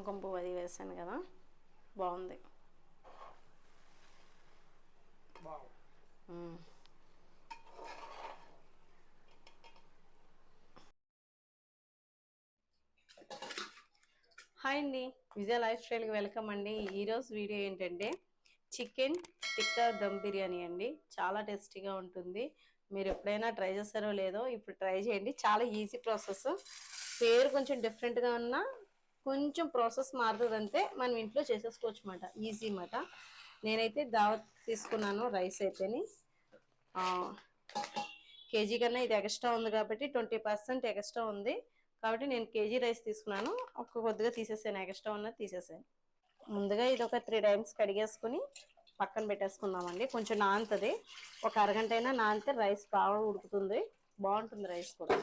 కుంకుమ పువ్వు అది వేసాను కదా. బాగుంది. హాయ్ అండి. విజయ లైఫ్ స్టైల్కి వెల్కమ్ అండి. ఈరోజు వీడియో ఏంటంటే చికెన్ టిక్కా దమ్ బిర్యానీ అండి. చాలా టేస్టీగా ఉంటుంది. మీరు ఎప్పుడైనా ట్రై చేస్తారో లేదో ఇప్పుడు ట్రై చేయండి. చాలా ఈజీ ప్రాసెస్. పేరు కొంచెం డిఫరెంట్గా ఉన్నా కొంచెం ప్రాసెస్ మారుతుందంటే మనం ఇంట్లో చేసేసుకోవచ్చు అనమాట ఈజీ అన్నమాట. నేనైతే దావత్ తీసుకున్నాను రైస్ అయితేని. కేజీ కన్నా ఇది ఎక్స్ట్రా ఉంది కాబట్టి ట్వంటీ పర్సెంట్ ఎక్స్ట్రా ఉంది. కాబట్టి నేను కేజీ రైస్ తీసుకున్నాను. ఒక్క కొద్దిగా తీసేసాను. ఎక్స్ట్రా ఉన్నది తీసేసాను. ముందుగా ఇది ఒక త్రీ టైమ్స్ కడిగేసుకుని పక్కన పెట్టేసుకుందామండి. కొంచెం నానుతుంది. ఒక అరగంట అయినా నానితే రైస్ బాగా ఉడుకుతుంది. బాగుంటుంది రైస్ కూడా.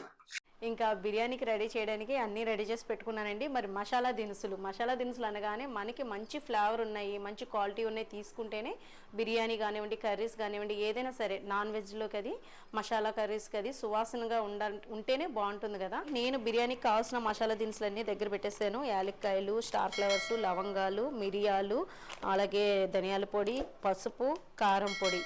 ఇంకా బిర్యానీకి రెడీ చేయడానికి అన్నీ రెడీ చేసి పెట్టుకున్నానండి. మరి మసాలా దినుసులు. మసాలా దినుసులు అనగానే మనకి మంచి ఫ్లేవర్ ఉన్నాయి మంచి క్వాలిటీ ఉన్నాయి తీసుకుంటేనే బిర్యానీ కానివ్వండి కర్రీస్ కానివ్వండి ఏదైనా సరే నాన్ వెజ్లోకి అది మసాలా కర్రీస్కి అది సువాసనగా ఉండ ఉంటేనే బాగుంటుంది కదా. నేను బిర్యానీకి కావాల్సిన మసాలా దినుసులు అన్నీ దగ్గర పెట్టేసాను. యాలక్కాయలు స్టార్ ఫ్లవర్స్ లవంగాలు మిరియాలు అలాగే ధనియాల పొడి పసుపు కారం పొడి.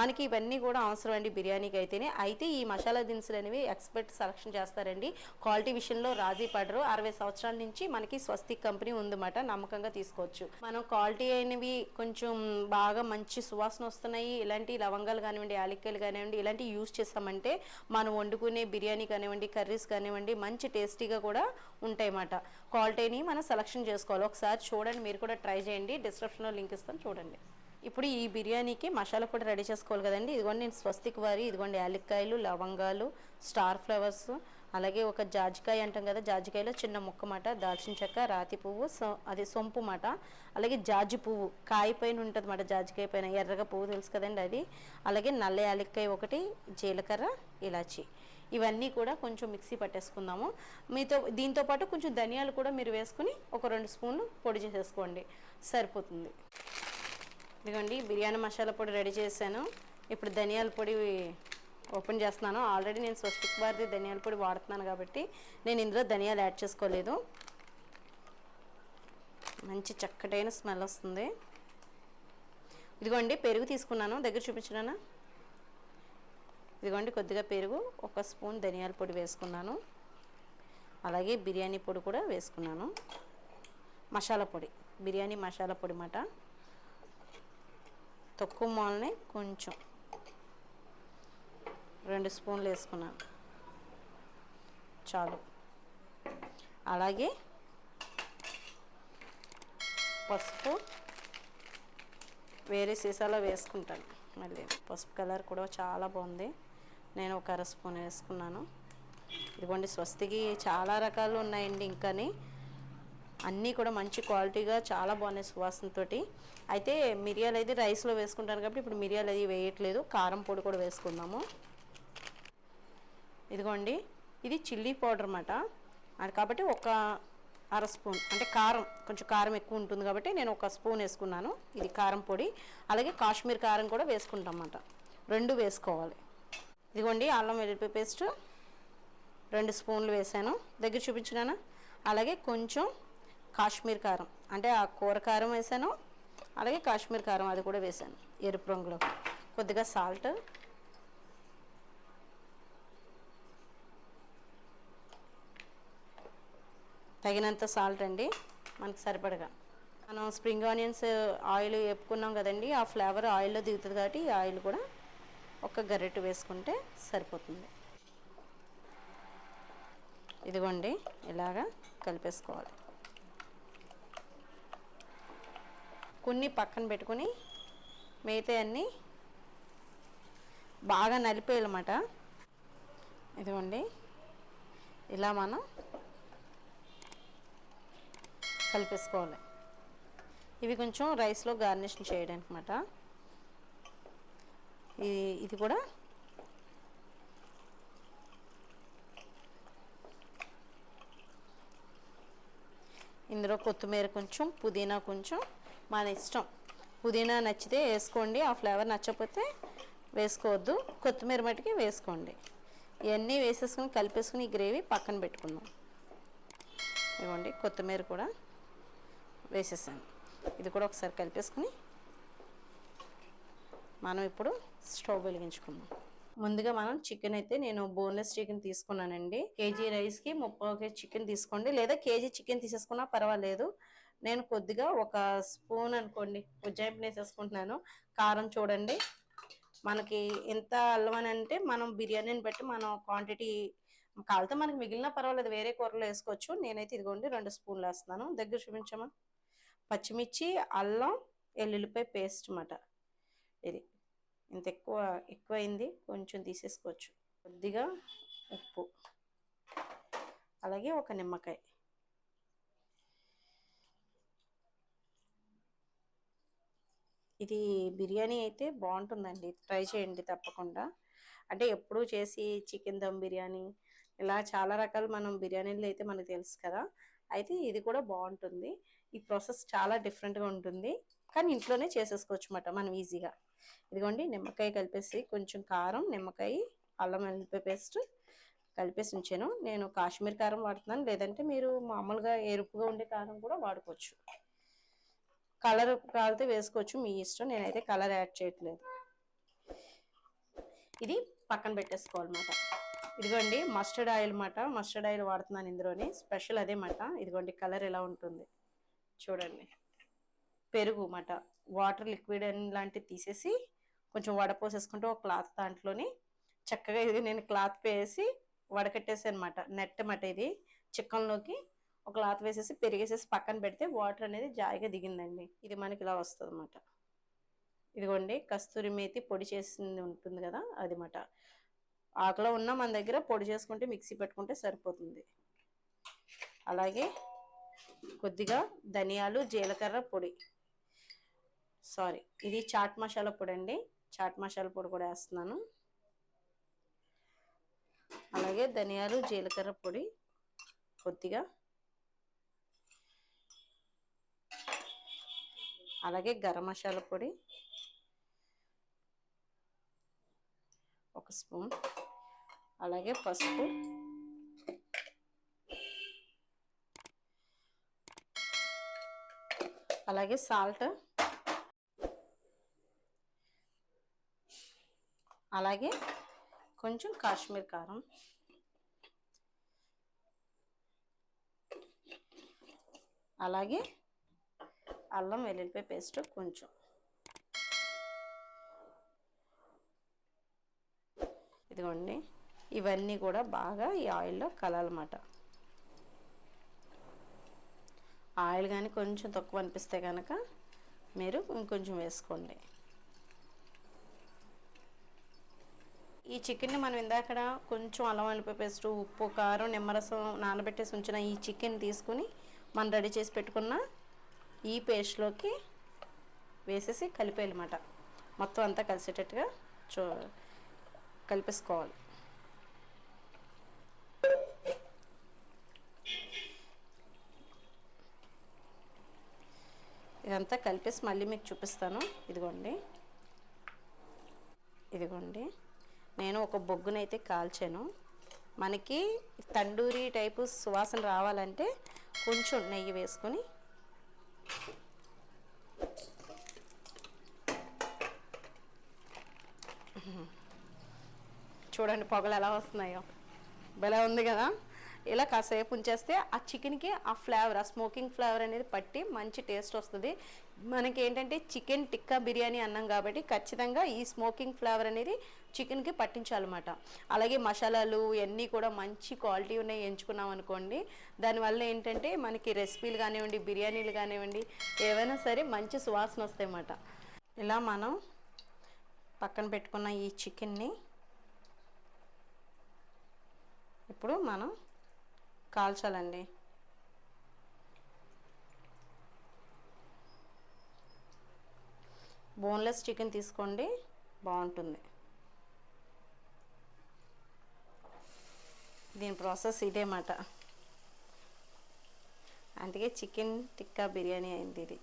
మనకి ఇవన్నీ కూడా అవసరం అండి బిర్యానీకి అయితేనే. అయితే ఈ మసాలా దినుసులు అనేవి ఎక్స్పర్ట్ సెలక్షన్ చేస్తారండి. క్వాలిటీ విషయంలో రాజీ పడరు. అరవై సంవత్సరాల నుంచి మనకి స్వస్తిక్ కంపెనీ ఉందన్నమాట నమ్మకంగా తీసుకోవచ్చు. మనం క్వాలిటీ అయినవి కొంచెం బాగా మంచి సువాసన వస్తున్నాయి. ఇలాంటి లవంగాలు కానివ్వండి యాలక్కాయలు కానివ్వండి ఇలాంటివి యూజ్ చేస్తామంటే మనం వండుకునే బిర్యానీ కానివ్వండి కర్రీస్ కానివ్వండి మంచి టేస్టీగా కూడా ఉంటాయి అన్నమాట క్వాలిటీని మనం సెలక్షన్ చేసుకోవాలి. ఒకసారి చూడండి మీరు కూడా ట్రై చేయండి. డిస్క్రిప్షన్లో లింక్ ఇస్తాను చూడండి. ఇప్పుడు ఈ బిర్యానీకి మసాలా పొడి రెడీ చేసుకోవాలి కదండి. ఇదిగోండి నేను స్వస్తిక్ వారి ఇదిగోండి యాలక్కాయలు లవంగాలు స్టార్ ఫ్లవర్స్ అలాగే ఒక జాజికాయ అంటాం కదా జాజికాయలో చిన్న ముక్క మాట దాల్చిన చెక్క రాతి పువ్వు సో- అది సొంపు మాట అలాగే జాజి పువ్వు కాయ పైన ఉంటుంది మాట జాజికాయ పైన ఎర్రగా పువ్వు తెలుసు కదండి అది. అలాగే నల్ల యాలక్కాయ ఒకటి జీలకర్ర ఇలాచి. ఇవన్నీ కూడా కొంచెం మిక్సీ పట్టేసుకుందాము. మీతో దీంతో పాటు కొంచెం ధనియాలు కూడా మీరు వేసుకుని ఒక రెండు స్పూన్లు పొడి చేసేసుకోండి. సరిపోతుంది. ఇదిగోండి బిర్యానీ మసాలా పొడి రెడీ చేశాను. ఇప్పుడు ధనియాల పొడి ఓపెన్ చేస్తున్నాను. ఆల్రెడీ నేను స్వస్తిక్ భారతి ధనియాల పొడి వాడుతున్నాను కాబట్టి నేను ఇందులో ధనియాలు యాడ్ చేసుకోలేదు. మంచి చక్కటైన స్మెల్ వస్తుంది. ఇదిగోండి పెరుగు తీసుకున్నాను. దగ్గర చూపించడానా ఇదిగోండి కొద్దిగా పెరుగు ఒక స్పూన్ ధనియాల పొడి వేసుకున్నాను. అలాగే బిర్యానీ పొడి కూడా వేసుకున్నాను. మసాలా పొడి బిర్యానీ మసాలా పొడి మాట. తక్కువ మోల్ని కొంచెం రెండు స్పూన్లు వేసుకున్నాను. చాలు. అలాగే పసుపు వేరే సీసాలో వేసుకుంటాను. మళ్ళీ పసుపు కలర్ కూడా చాలా బాగుంది. నేను ఒక అర స్పూన్ వేసుకున్నాను. ఇదిగోండి స్వస్తికి చాలా రకాలు ఉన్నాయండి ఇంకాని. అన్నీ కూడా మంచి క్వాలిటీగా చాలా బాగున్నాయి సువాసనతోటి. అయితే మిరియాలు అయితే రైస్లో వేసుకుంటాను కాబట్టి ఇప్పుడు మిరియాలు అది వేయట్లేదు. కారం పొడి కూడా వేసుకుందాము. ఇదిగోండి. ఇది చిల్లీ పౌడర్ అనమాట అది కాబట్టి ఒక అర స్పూన్. అంటే కారం కొంచెం కారం ఎక్కువ ఉంటుంది కాబట్టి నేను ఒక స్పూన్ వేసుకున్నాను. ఇది కారం పొడి. అలాగే కాశ్మీర్ కారం కూడా వేసుకుంటాం అన్నమాట. రెండు వేసుకోవాలి. ఇదిగోండి అల్లం వెల్లుల్లి పేస్ట్ రెండు స్పూన్లు వేసాను. దగ్గర చూపించినానా? అలాగే కొంచెం కాశ్మీర్ కారం. అంటే ఆ కూర కారం వేసాను అలాగే కాశ్మీర్ కారం అది కూడా వేసాను ఎరుపు రంగులో. కొద్దిగా సాల్ట్. తగినంత సాల్ట్ అండి మనకు సరిపడగా. మనం స్ప్రింగ్ ఆనియన్స్ ఆయిల్ వేపుకున్నాం కదండి ఆ ఫ్లేవర్ ఆయిల్లో దిగుతుంది కాబట్టి ఈ ఆయిల్ కూడా ఒక గరిటె వేసుకుంటే సరిపోతుంది. ఇదిగోండి ఇలాగా కలిపేసుకోవాలి. కొన్ని పక్కన పెట్టుకొని మిగతా అన్నీ బాగా నలిపేయాలన్నమాట. ఇదిగోండి. ఇలా మనం కలిపేసుకోవాలి. ఇవి కొంచెం రైస్లో గార్నిష్ చేయడానికి అనమాట ఇది ఇది కూడా ఇందులో కొత్తిమీర కొంచెం పుదీనా కొంచెం మన ఇష్టం. పుదీనా నచ్చితే వేసుకోండి ఆ ఫ్లేవర్ నచ్చకపోతే వేసుకోవద్దు. కొత్తిమీర మట్టుకి వేసుకోండి. ఇవన్నీ వేసేసుకుని కలిపేసుకుని ఈ గ్రేవీ పక్కన పెట్టుకుందాం. ఇవ్వండి కొత్తిమీర కూడా వేసేసాను. ఇది కూడా ఒకసారి కలిపేసుకుని మనం ఇప్పుడు స్టవ్ వెలిగించుకుందాం. ముందుగా మనం చికెన్ అయితే నేను బోన్లెస్ చికెన్ తీసుకున్నానండి. కేజీ రైస్కి ముప్పై కేజీ చికెన్ తీసుకోండి. లేదా కేజీ చికెన్ తీసేసుకున్నా పర్వాలేదు. నేను కొద్దిగా ఒక స్పూన్ అనుకోండి ఉజ్జాయింపు వేసేసుకుంటున్నాను. కారం చూడండి. మనకి ఎంత అల్లం అని అంటే మనం బిర్యానీని బట్టి మనం క్వాంటిటీ కాలితే మనకి మిగిలిన పర్వాలేదు వేరే కూరలో వేసుకోవచ్చు. నేనైతే ఇదిగోండి రెండు స్పూన్లు వేస్తున్నాను. దగ్గర చూపించమా పచ్చిమిర్చి అల్లం ఎల్లుల్లిపాయ పేస్ట్ అన్నమాట. ఇది ఇంత ఎక్కువ ఎక్కువైంది కొంచెం తీసేసుకోవచ్చు. కొద్దిగా ఉప్పు. అలాగే ఒక నిమ్మకాయ. ఇది బిర్యానీ అయితే బాగుంటుందండి. ట్రై చేయండి తప్పకుండా. అంటే ఎప్పుడూ చేసి చికెన్ దమ్ బిర్యానీ ఇలా చాలా రకాలు మనం బిర్యానీలు అయితే మనకు తెలుసు కదా. అయితే ఇది కూడా బాగుంటుంది. ఈ ప్రాసెస్ చాలా డిఫరెంట్గా ఉంటుంది. కానీ ఇంట్లోనే చేసేసుకోవచ్చు అన్నమాట మనం ఈజీగా. ఇదిగోండి నిమ్మకాయ కలిపేసి కొంచెం కారం నిమ్మకాయ అల్లం వెల్లిపాయ పేస్ట్ కలిపేసి ఉంచాను. నేను కాశ్మీర్ కారం వాడుతున్నాను. లేదంటే మీరు మామూలుగా ఎరుపుగా ఉండే కారం కూడా వాడుకోవచ్చు. కలర్ కాలితే వేసుకోవచ్చు మీ ఇష్టం. నేనైతే కలర్ యాడ్ చేయట్లేదు. ఇది పక్కన పెట్టేసుకోవాలన్నమాట. ఇదిగోండి మస్టర్డ్ ఆయిల్ మాట. మస్టర్డ్ ఆయిల్ వాడుతున్నాను ఇందులోని. స్పెషల్ అదే మాట. ఇదిగోండి కలర్ ఎలా ఉంటుంది చూడండి. పెరుగు మాట. వాటర్ లిక్విడ్ లాంటివి తీసేసి కొంచెం వడపోసేసుకుంటూ ఒక క్లాత్ దాంట్లోని చక్కగా ఇది నేను క్లాత్ వేసి వడకట్టేసి అనమాట నెట్ మాట ఇది. చికెన్లోకి ఒక క్లాత్ వేసేసి పెరిగేసేసి పక్కన పెడితే వాటర్ అనేది జాయిగా దిగిందండి. ఇది మనకి ఇలా వస్తుంది అనమాట ఇదిగోండి కస్తూరి మేతి పొడి చేసింది ఉంటుంది కదా అది మాట ఆకలో ఉన్న మన దగ్గర పొడి చేసుకుంటే మిక్సీ పెట్టుకుంటే సరిపోతుంది. అలాగే కొద్దిగా ధనియాలు జీలకర్ర పొడి. సారీ ఇది చాట్ మసాలా పొడి అండి చాట్ మసాలా పొడి కూడా వేస్తున్నాను. అలాగే ధనియాలు జీలకర్ర పొడి కొద్దిగా అలాగే గరం మసాలా పొడి. ఒక స్పూన్. అలాగే పసుపు. అలాగే సాల్ట్. అలాగే కొంచెం కాశ్మీర్ కారం. అలాగే అల్లం వెల్లుల్లిపాయ పేస్ట్ కొంచెం. ఇదిగోండి. ఇవన్నీ కూడా బాగా ఈ ఆయిల్లో కలాలన్నమాట. ఆయిల్ కానీ కొంచెం తక్కువ అనిపిస్తే కనుక మీరు ఇంకొంచెం వేసుకోండి. ఈ చికెన్ని మనం ఇందాకడ కొంచెం అల్లం వెల్లిపాయ పేస్ట్ ఉప్పు కారం నిమ్మరసం నానబెట్టేసి ఉంచిన ఈ చికెన్ తీసుకుని మనం రెడీ చేసి పెట్టుకున్న ఈ పేస్ట్లోకి వేసేసి కలిపేయాలన్నమాట. మొత్తం అంతా కలిసేటట్టుగా చూ కలిపేసుకోవాలి. ఇదంతా కలిపేసి మళ్ళీ మీకు చూపిస్తాను. ఇదిగోండి. ఇదిగోండి. నేను ఒక బొగ్గునైతే కాల్చాను. మనకి తండూరి టైపు సువాసన రావాలంటే కొంచెం నెయ్యి వేసుకొని చూడండి పొగలు ఎలా వస్తున్నాయో. భలే ఉంది కదా? ఇలా కాసేపు ఉంచేస్తే ఆ చికెన్కి ఆ ఫ్లేవర్ ఆ స్మోకింగ్ ఫ్లేవర్ అనేది పట్టి మంచి టేస్ట్ వస్తుంది. మనకి ఏంటంటే చికెన్ టిక్కా బిర్యానీ అన్నాం కాబట్టి ఖచ్చితంగా ఈ స్మోకింగ్ ఫ్లేవర్ అనేది చికెన్కి పట్టించాలన్నమాట. అలాగే మసాలాలు ఇవన్నీ కూడా మంచి క్వాలిటీ ఉన్నాయి ఎంచుకున్నాం అనుకోండి. దానివల్ల ఏంటంటే మనకి రెసిపీలు కానివ్వండి బిర్యానీలు కానివ్వండి ఏవైనా సరే మంచి సువాసన వస్తాయన్నమాట. ఇలా మనం పక్కన పెట్టుకున్న ఈ చికెన్ని ఇప్పుడు మనం కాల్చాలండి. బోన్లెస్ చికెన్ తీసుకోండి. బాగుంటుంది. దీని ప్రాసెస్ ఇదే మాట. అందుకే చికెన్ టిక్కా బిర్యానీ అయింది ఇది.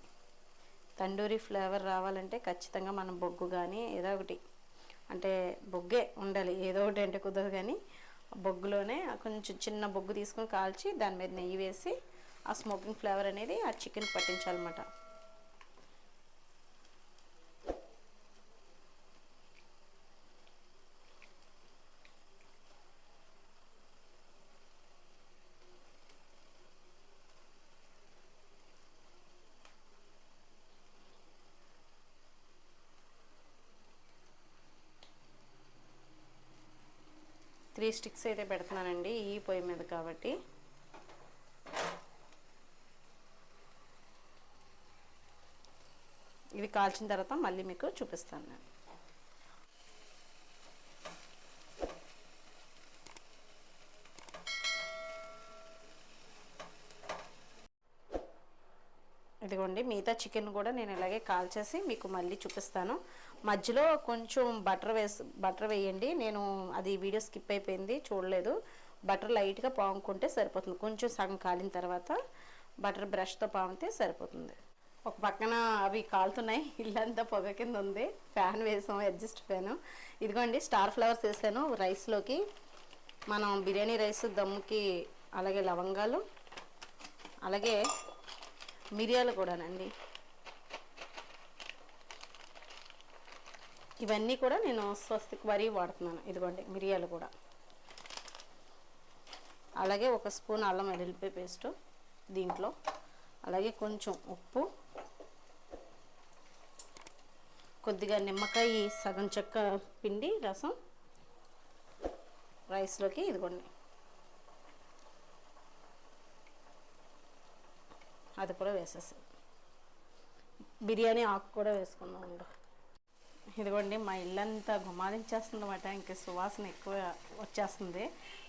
తండూరి ఫ్లేవర్ రావాలంటే ఖచ్చితంగా మనం బొగ్గు కానీ ఏదో ఒకటి అంటే బొగ్గే ఉండాలి ఏదో ఒకటి అంటే కుదరదు కానీ బొగ్గులోనే కొంచెం చిన్న బొగ్గు తీసుకొని కాల్చి దాని మీద నెయ్యి వేసి ఆ స్మోకింగ్ ఫ్లేవర్ అనేది ఆ చికెన్ పట్టించాలన్నమాట. త్రీ స్టిక్స్ అయితే పెడుతున్నానండి ఈ పొయ్యి మీద కాబట్టి. ఇవి కాల్చిన తర్వాత మళ్ళీ మీకు చూపిస్తాను నేను. ఇదిగోండి మిగతా చికెన్ కూడా నేను ఇలాగే కాల్చేసి మీకు మళ్ళీ చూపిస్తాను. మధ్యలో కొంచెం బటర్ వేసి బటర్ వేయండి. నేను అది వీడియో స్కిప్ అయిపోయింది చూడలేదు. బటర్ లైట్గా పాముకుంటే సరిపోతుంది. కొంచెం సగం కాలిన తర్వాత బటర్ బ్రష్తో పామితే సరిపోతుంది. ఒక పక్కన అవి కాలుతున్నాయి. ఇల్లంతా పొగ కింద ఉంది. ఫ్యాన్ వేసాం అడ్జస్ట్ ఫ్యాన్. ఇదిగోండి స్టార్ ఫ్లవర్స్ వేసాను రైస్లోకి. మనం బిర్యానీ రైస్ దమ్ముకి అలాగే లవంగాలు అలాగే మిరియాలు కూడానండి. ఇవన్నీ కూడా నేను స్వస్తికి వరి వాడుతున్నాను. ఇదిగోండి మిరియాలు కూడా. అలాగే ఒక స్పూన్ అల్లం వెల్లుల్లిపాయ పేస్ట్ దీంట్లో. అలాగే కొంచెం ఉప్పు. కొద్దిగా నిమ్మకాయ సగం చెక్క పిండి రసం. రైస్లోకి ఇదిగోండి. అది కూడా వేసేసాం. బిర్యానీ ఆకు కూడా వేసుకుందాం ఉండు. ఇదిగోండి మా ఇల్లంతా గుమాలించేస్తుంది అనమాట ఇంకా సువాసన ఎక్కువ వచ్చేస్తుంది.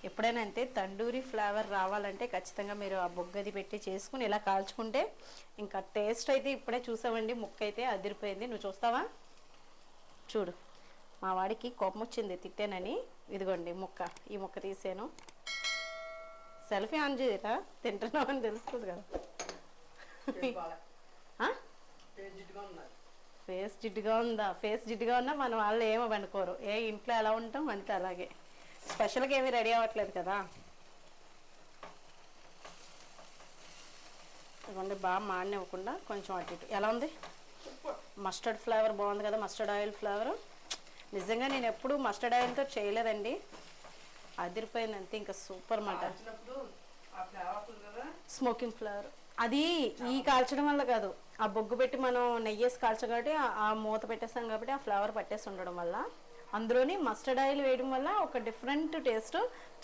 ఎప్పుడైనా అంతే తండూరి ఫ్లేవర్ రావాలంటే ఖచ్చితంగా మీరు ఆ బొగ్గది పెట్టి చేసుకుని ఇలా కాల్చుకుంటే ఇంకా టేస్ట్ అయితే ఇప్పుడే చూసామండి. ముక్క అయితే అదిరిపోయింది. నువ్వు చూస్తావా? చూడు. మా వాడికి కోపం వచ్చింది తిట్టానని. ఇదిగోండి ముక్క. ఈ ముక్క తీసాను. సెల్ఫీ ఆన్ చేయరా తింటున్నావు అని తెలుస్తుంది కదా. ఫేస్ జిడ్డుగా ఉందా? ఫేస్ జిడ్డుగా ఉన్నా మన వాళ్ళు ఏమో అనుకోరు ఏ ఇంట్లో ఎలా ఉంటాం అంతే అలాగే. స్పెషల్గా ఏమీ రెడీ అవ్వట్లేదు కదా. ఇవ్వండి బాగా మాడినివ్వకుండా కొంచెం అటు ఇటు. ఎలా ఉంది? మస్టర్డ్ ఫ్లేవర్ బాగుంది కదా మస్టర్డ్ ఆయిల్ ఫ్లేవర్. నిజంగా నేను ఎప్పుడు మస్టర్డ్ ఆయిల్తో చేయలేదండి. అదిరిపోయింది అంతే ఇంకా సూపర్ మాట స్మోకింగ్ ఫ్లేవర్. అది ఈ కాల్చడం వల్ల కాదు. ఆ బొగ్గు పెట్టి మనం నెయ్యేసి కాల్చం కాబట్టి ఆ- మూత పెట్టేస్తాం కాబట్టి ఆ ఫ్లేవర్ పట్టేసి ఉండడం వల్ల. అందులోని మస్టర్డ్ ఆయిల్ వేయడం వల్ల ఒక డిఫరెంట్ టేస్ట్.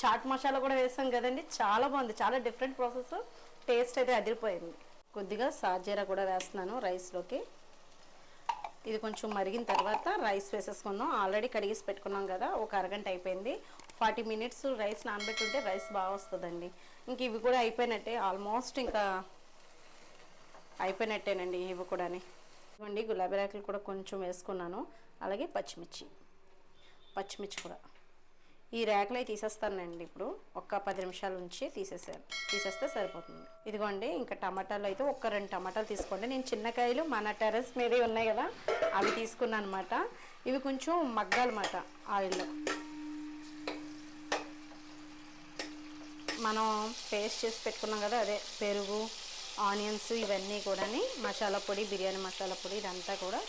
చాట్ మసాలా కూడా వేసాం కదండి. చాలా బాగుంది. చాలా డిఫరెంట్ ప్రాసెస్. టేస్ట్ అయితే అదిరిపోయింది. కొద్దిగా సాజీరా కూడా వేస్తున్నాను రైస్లోకి. ఇది కొంచెం మరిగిన తర్వాత రైస్ వేసేసుకుందాం. ఆల్రెడీ కడిగేసి పెట్టుకున్నాం కదా. ఒక అరగంట అయిపోయింది. ఫార్టీ మినిట్స్ రైస్ నానబెట్టుంటే రైస్ బాగా వస్తుందండి. ఇంక ఇవి కూడా అయిపోయినట్టే. ఆల్మోస్ట్ ఇంకా అయిపోయినట్టేనండి ఇవి కూడాని. ఇవ్వండి గులాబీ రేకులు కూడా కొంచెం వేసుకున్నాను. అలాగే పచ్చిమిర్చి. పచ్చిమిర్చి కూడా. ఈ రేకులు అవి తీసేస్తానండి ఇప్పుడు. ఒక్క పది నిమిషాల నుంచి తీసేసాను తీసేస్తే సరిపోతుంది. ఇదిగోండి ఇంకా టమాటాలు అయితే ఒక్క రెండు టమాటాలు తీసుకోండి. నేను చిన్నకాయలు మన టెర్రస్ మీదే ఉన్నాయి కదా అవి తీసుకున్నాను అనమాట ఇవి కొంచెం మగ్గాలన్నమాట ఆయిల్లో. మనం పేస్ట్ చేసి పెట్టుకున్నాం కదా అదే పెరుగు ఆనియన్స్ ఇవన్నీ కూడా మసాలా పొడి బిర్యానీ మసాలా పొడి ఇదంతా కూడా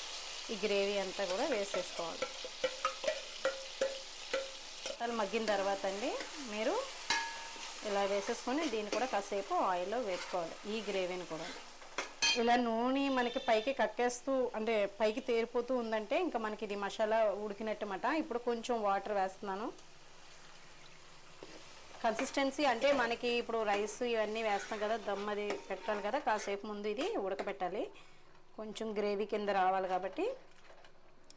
ఈ గ్రేవీ అంతా కూడా వేసేసుకోవాలి. అది మగ్గిన తర్వాత అండి మీరు ఇలా వేసేసుకొని దీన్ని కూడా కాసేపు ఆయిల్లో వేసుకోవాలి ఈ గ్రేవీని కూడా. ఇలా నూనె మనకి పైకి కక్కేస్తూ అంటే పైకి తేరిపోతూ ఉందంటే ఇంకా మనకి ఇది మసాలా ఉడికినట్టమాట ఇప్పుడు కొంచెం వాటర్ వేస్తున్నాను. కన్సిస్టెన్సీ అంటే మనకి ఇప్పుడు రైస్ ఇవన్నీ వేస్తాం కదా దమ్ అది పెట్టాలి కదా కాసేపు ముందు ఇది ఉడకబెట్టాలి. కొంచెం గ్రేవీ కింద రావాలి కాబట్టి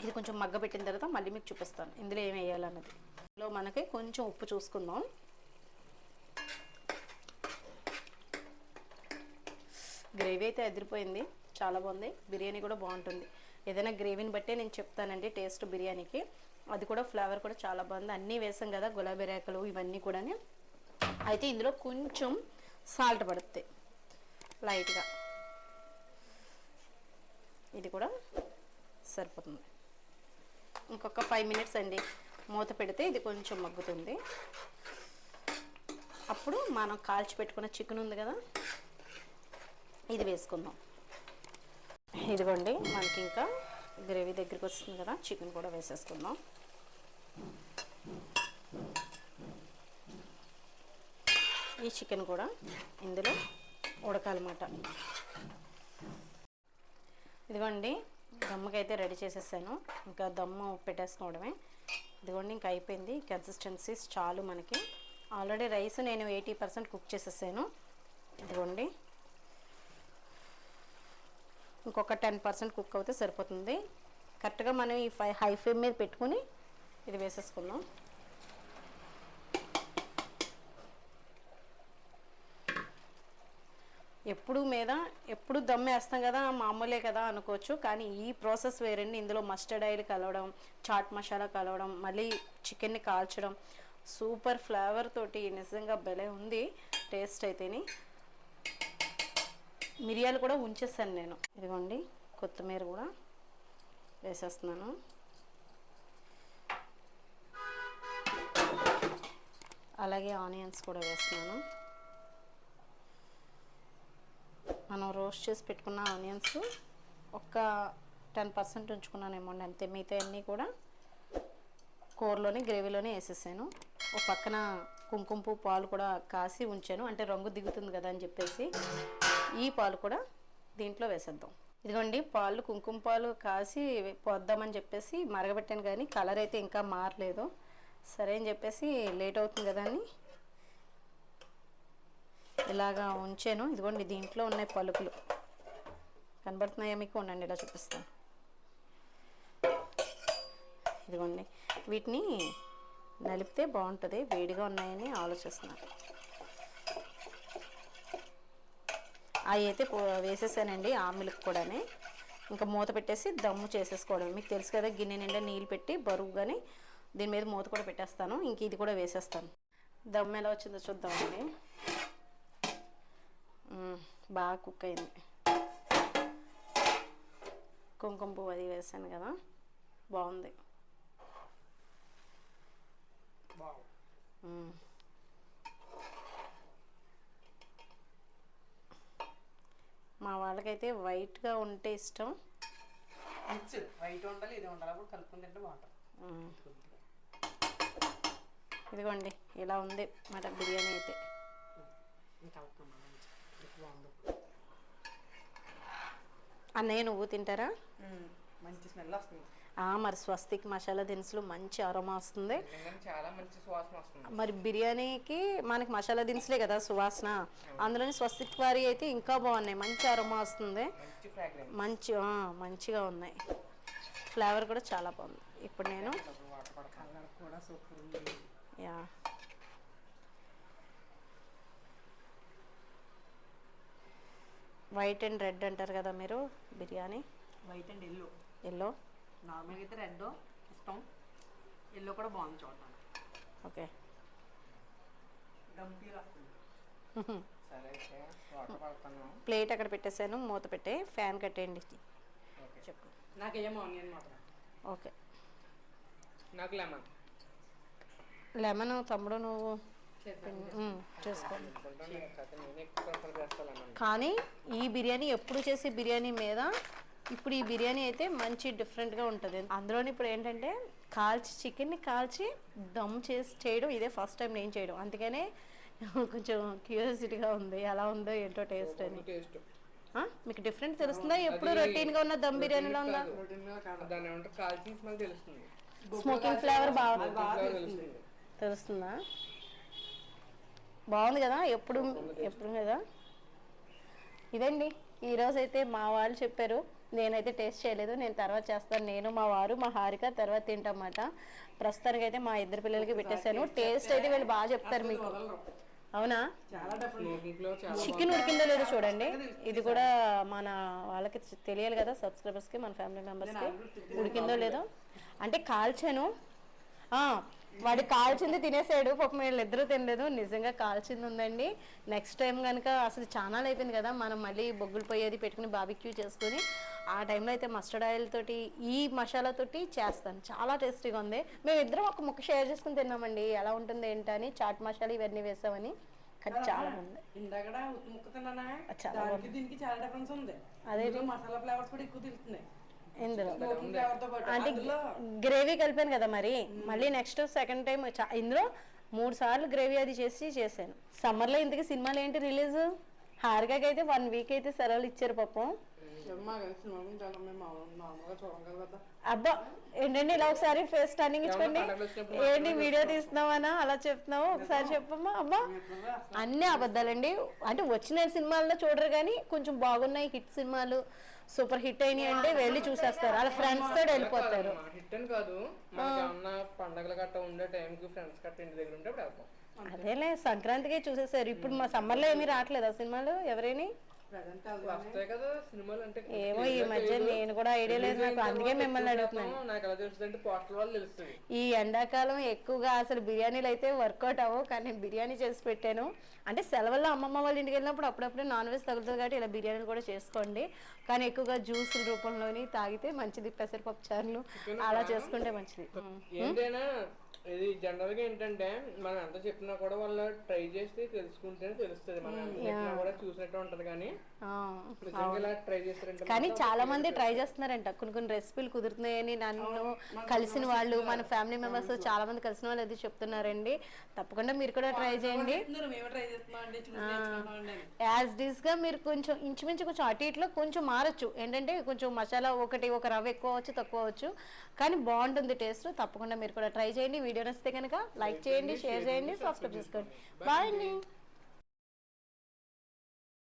ఇది కొంచెం మగ్గ పెట్టిన తర్వాత మళ్ళీ మీకు చూపిస్తాను ఇందులో ఏం వేయాలన్నది ఇందులో మనకి కొంచెం ఉప్పు చూసుకుందాం. గ్రేవీ అయితే ఎదిరిపోయింది చాలా బాగుంది. బిర్యానీ కూడా బాగుంటుంది. ఏదైనా గ్రేవీని బట్టే నేను చెప్తానండి టేస్ట్ బిర్యానీకి. అది కూడా ఫ్లేవర్ కూడా చాలా బాగుంది. అన్నీ వేసాం కదా గులాబీ రేకలు ఇవన్నీ కూడా అయితే ఇందులో కొంచెం సాల్ట్ పడుతుంది లైట్గా. ఇది కూడా సరిపోతుంది. ఇంకొక ఫైవ్ మినిట్స్ అండి. మూత పెడితే ఇది కొంచెం మగ్గుతుంది. అప్పుడు మనం కాల్చి పెట్టుకున్న చికెన్ ఉంది కదా ఇది వేసుకుందాం. ఇదిగోండి మనకి ఇంకా గ్రేవీ దగ్గరికి వస్తుంది కదా చికెన్ కూడా వేసేసుకుందాం. ఈ చికెన్ కూడా ఇందులో ఉడకాలన్నమాట. ఇదిగోండి దమ్ముకి అయితే రెడీ చేసేసాను. ఇంకా దమ్ము పెట్టేసుకోవడమే. ఇదిగోండి ఇంకా అయిపోయింది. కన్సిస్టెన్సీస్ చాలు మనకి. ఆల్రెడీ రైస్ నేను ఎయిటీ పర్సెంట్ కుక్ చేసేసాను. ఇదిగోండి. ఇంకొక టెన్ పర్సెంట్ కుక్ అవుతే సరిపోతుంది. కరెక్ట్గా మనం ఈ ఫై హై ఫ్లేమ్ మీద పెట్టుకుని ఇది వేసేసుకుందాం. ఎప్పుడు మీద ఎప్పుడు దమ్ వేస్తాం కదా మామూలే కదా అనుకోవచ్చు. కానీ ఈ ప్రాసెస్ వేరండి. ఇందులో మస్టర్డ్ ఆయిల్ కలవడం చాట్ మసాలా కలవడం మళ్ళీ చికెన్ని కాల్చడం. సూపర్ ఫ్లేవర్ తోటి నిజంగా భలే ఉంది టేస్ట్ అయితేని. మిరియాలు కూడా ఉంచేసాను నేను. ఇదిగోండి కొత్తిమీర కూడా వేసేస్తున్నాను. అలాగే ఆనియన్స్ కూడా వేస్తున్నాను. మనం రోస్ట్ చేసి పెట్టుకున్న ఆనియన్స్ ఒక్క టెన్ పర్సెంట్ ఉంచుకున్నాను ఉంచుకున్నానేమో అంతే. మిగతా అన్నీ కూడా కూరలోనే గ్రేవీలోనే వేసేసాను. ఒక పక్కన కుంకుమ పువ్వు పాలు కూడా కాసి ఉంచాను. అంటే రంగు దిగుతుంది కదా అని చెప్పేసి ఈ పాలు కూడా దీంట్లో వేసేద్దాం. ఇదిగోండి పాలు కుంకుమ పాలు కాసి పోద్దామని చెప్పేసి మరగబెట్టాను కానీ కలర్ అయితే ఇంకా మారలేదు. సరే అని చెప్పేసి లేట్ అవుతుంది కదా అని ఇలాగా ఉంచాను. ఇదిగోండి దీంట్లో ఉన్నాయి పలుకులు. కనబడుతున్నాయా మీకు? ఉండండి ఇలా చూపిస్తాను. ఇదిగోండి వీటిని నలిపితే బాగుంటుంది. వేడిగా ఉన్నాయని ఆలోచిస్తున్నాను. అవి అయితే వేసేసానండి ఆ మిల్క్ కూడానే. ఇంకా మూత పెట్టేసి దమ్ము చేసేసుకోవడం మీకు తెలుసు కదా గిన్నె నిండా నీళ్ళు పెట్టి బరువుగానే దీని మీద మూత కూడా పెట్టేస్తాను. ఇంక ఇది కూడా వేసేస్తాను. దమ్ ఎలా వచ్చిందో చూద్దామండి. బాగా కుక్ అయింది. కుంకుమ పువ్వు అది వేసాను కదా బాగుంది. మా వాళ్ళకైతే వైట్గా ఉంటే ఇష్టం. వైట్ ఉండాలి ఇది ఉండాలి. అప్పుడు కలుపుకుని తింటే బాగుంటుంది. ఇదిగోండి ఇలా ఉంది. మాట బిర్యానీ అయితే. అన్నయ్య నువ్వు తింటారా. మంచి స్మెల్ వస్తుంది. ఆ, మరి స్వస్తిక్ మసాలా దినుసులు మంచి అరోమా వస్తుంది. చాలా మంచి సువాసన వస్తుంది. మరి బిర్యానీకి మనకి మసాలా దినుసులే కదా సువాసన. అందులోని స్వస్తిక్ వారి అయితే ఇంకా బాగున్నాయి. మంచి అరోమా వస్తుంది. మంచి మంచిగా ఉన్నాయి. ఫ్లేవర్ కూడా చాలా బాగుంది. ఇప్పుడు నేను యా. వైట్ అండ్ రెడ్ అంటారు కదా మీరు biryani? White and yellow. Yellow? నార్మల్గా అయితే రెడ్ ఇష్టం. ఎల్లో కూడా బాగుంది చూడడానికి ఓకే. ప్లేట్ అక్కడ పెట్టేశాను మూత పెట్టే ఫ్యాన్ కట్టేయండి. ఓకే. చెప్పు. నాకు ఏమో ఆనియన్ ఓకే. నాకు లెమన్. లెమన్ తమ్ముడు నువ్వు మ్మ్, చేసుకో నేను ఎక్కువ ప్రిఫర్ చేస్తా లెమన్ కానీ ఈ బిర్యానీ ఎప్పుడు చేసే బిర్యానీ మీద ఇప్పుడు ఈ బిర్యానీ అయితే మంచి డిఫరెంట్గా ఉంటుంది. అందులోని ఇప్పుడు ఏంటంటే కాల్చి చికెన్ని కాల్చి దమ్ చేసి చేయడం ఇదే ఫస్ట్ టైం నేను చేయడం. అందుకనే కొంచెం క్యూరియాసిటీగా ఉంది ఎలా ఉందో ఏంటో టేస్ట్ అని? మీకు డిఫరెంట్ తెలుస్తుందా? ఎప్పుడు రొటీన్గా ఉన్న దమ్ బిర్యానీలో ఉందా స్మోకింగ్ ఫ్లేవర్ బాగా తెలుస్తుందా? బాగుంది కదా? ఎప్పుడు ఎప్పుడు కదా? ఇదండి. ఈరోజు అయితే మా వాళ్ళు చెప్పారు నేనైతే టేస్ట్ చేయలేదు నేను తర్వాత చేస్తాను. నేను మా వారు మా హారిక తర్వాత తింటామాట ప్రస్తుతానికి అయితే మా ఇద్దరు పిల్లలకి పెట్టేశాను. టేస్ట్ అయితే వీళ్ళు బాగా చెప్తారు మీకు. అవునా? చికెన్ ఉడికిందో లేదో చూడండి. ఇది కూడా మన వాళ్ళకి తెలియాలి కదా సబ్స్క్రైబర్స్కి మన ఫ్యామిలీ మెంబర్స్కి. ఉడికిందో లేదో. అంటే కాల్చాను. వాడు కాల్చింది తినేసాడు. పాపం వీళ్ళు ఇద్దరు తినలేదు. నిజంగా కాల్చింది ఉందండి. నెక్స్ట్ టైం కనుక అసలు చాలా అయిపోయింది కదా. మనం మళ్ళీ బొగ్గులు పోయేది పెట్టుకుని బాబిక్యూ చేసుకుని ఆ టైంలో అయితే మస్టర్డ్ ఆయిల్ తోటి ఈ మసాలా తోటి చేస్తాను. చాలా టేస్టీగా ఉంది. మేము ఇద్దరం ఒక ముక్క షేర్ చేసుకుని తిన్నామండి. ఎలా ఉంటుంది ఏంటని చాట్ మసాలా ఇవన్నీ వేసామని. చాలా బాగుంది. చాలా అదే మసాలా ఫ్లేవర్స్ కూడా ఎక్కువ తెలుస్తున్నాయి ఇందులో అంటే గ్రేవీ కలిపాను కదా మరి. మళ్ళీ నెక్స్ట్ సెకండ్ టైం ఇందులో మూడు సార్లు గ్రేవీ అది చేసి చేశాను. సమ్మర్లో ఇంతకీ సినిమాలు ఏంటి రిలీజ్ హారికకి అయితే వన్ వీక్ అయితే సెలవులు ఇచ్చారు పాపం. అబ్బా ఏంటండి ఇలా ఒకసారి ఫేస్ టర్నింగ్ ఇచ్చుకోండి. ఏంటి వీడియో తీస్తున్నావనా? అలా చెప్తున్నావు? ఒకసారి చెప్పమ్మా. అబ్బా అన్ని అబద్ధాలండి. అంటే వచ్చిన సినిమాల్లో చూడరు కానీ కొంచెం బాగున్నాయి హిట్ సినిమాలు. సూపర్ హిట్ అయినాయి అంటే వెళ్ళి చూసేస్తారు. వాళ్ళ ఫ్రెండ్స్ తోటి వెళ్ళిపోతారు. హిట్ అని కాదు. పండగలు గట్ట ఉండే టైంకి ఫ్రెండ్స్ గట్ట ఇంటి దగ్గర ఉంటే అదేలే సంక్రాంతికి చూసేసారు. ఇప్పుడు మా సమ్మర్లో ఏమీ రావట్లేదు ఆ సినిమాలు ఎవరైనా? వస్తాయి కదా సినిమాలు అంటే ఏమో ఈ మధ్య నేను కూడా ఐడియా లేదు నాకు అందుకే మిమ్మల్ని అడుగుతున్నాను. నాకు ఎలా తెలుస్తుంది అంటే పోస్టర్ వాళ్ళు తెలుస్తుంది. ఈ ఎండాకాలం ఎక్కువగా అసలు బిర్యానీలు అయితే వర్కౌట్ అవ్వవు కానీ నేను బిర్యానీ చేసి పెట్టాను. అంటే సెలవుల్లో అమ్మమ్మ వాళ్ళ ఇంటికి వెళ్ళినప్పుడు అప్పుడప్పుడు నాన్ వెజ్ తగులుతుంది కాబట్టి ఇలా బిర్యానీలు కూడా చేసుకోండి. కానీ ఎక్కువగా జ్యూసుల రూపంలోని తాగితే మంచిది పెసరపప్పు చారులు అలా చేసుకుంటే మంచిది. ఏంటైనా ఇది జనరల్గా ఏంటంటే మనం ఎంత చెప్పినా కూడా వాళ్ళు ట్రై చేస్తే తెలుసుకుంటేనే తెలుస్తుంది. మనం ఎంత చెప్పినా కూడా చూసినట్టు ఉంటది కానీ కానీ చాలా మంది ట్రై చేస్తున్నారంట. కొన్ని కొన్ని రెసిపీలు కుదురుతున్నాయని నన్ను కలిసిన వాళ్ళు మన ఫ్యామిలీ మెంబర్స్ చాలా మంది కలిసిన వాళ్ళు అది చెప్తున్నారండి. తప్పకుండా మీరు కూడా ట్రై చేయండి. యాజ్ డిస్గా మీరు కొంచెం ఇంచుమించు కొంచెం అటు ఇట్లో కొంచెం మారచ్చు. ఏంటంటే కొంచెం మసాలా ఒకటి ఒక రవ్వ ఎక్కువ అవచ్చు తక్కువ అవచ్చు. కానీ బాగుంటుంది టేస్ట్. తప్పకుండా మీరు కూడా ట్రై చేయండి. వీడియో నచ్చితే కనుక లైక్ చేయండి షేర్ చేయండి సబ్స్క్రైబ్ చేసుకోండి. బాయ్ అండి.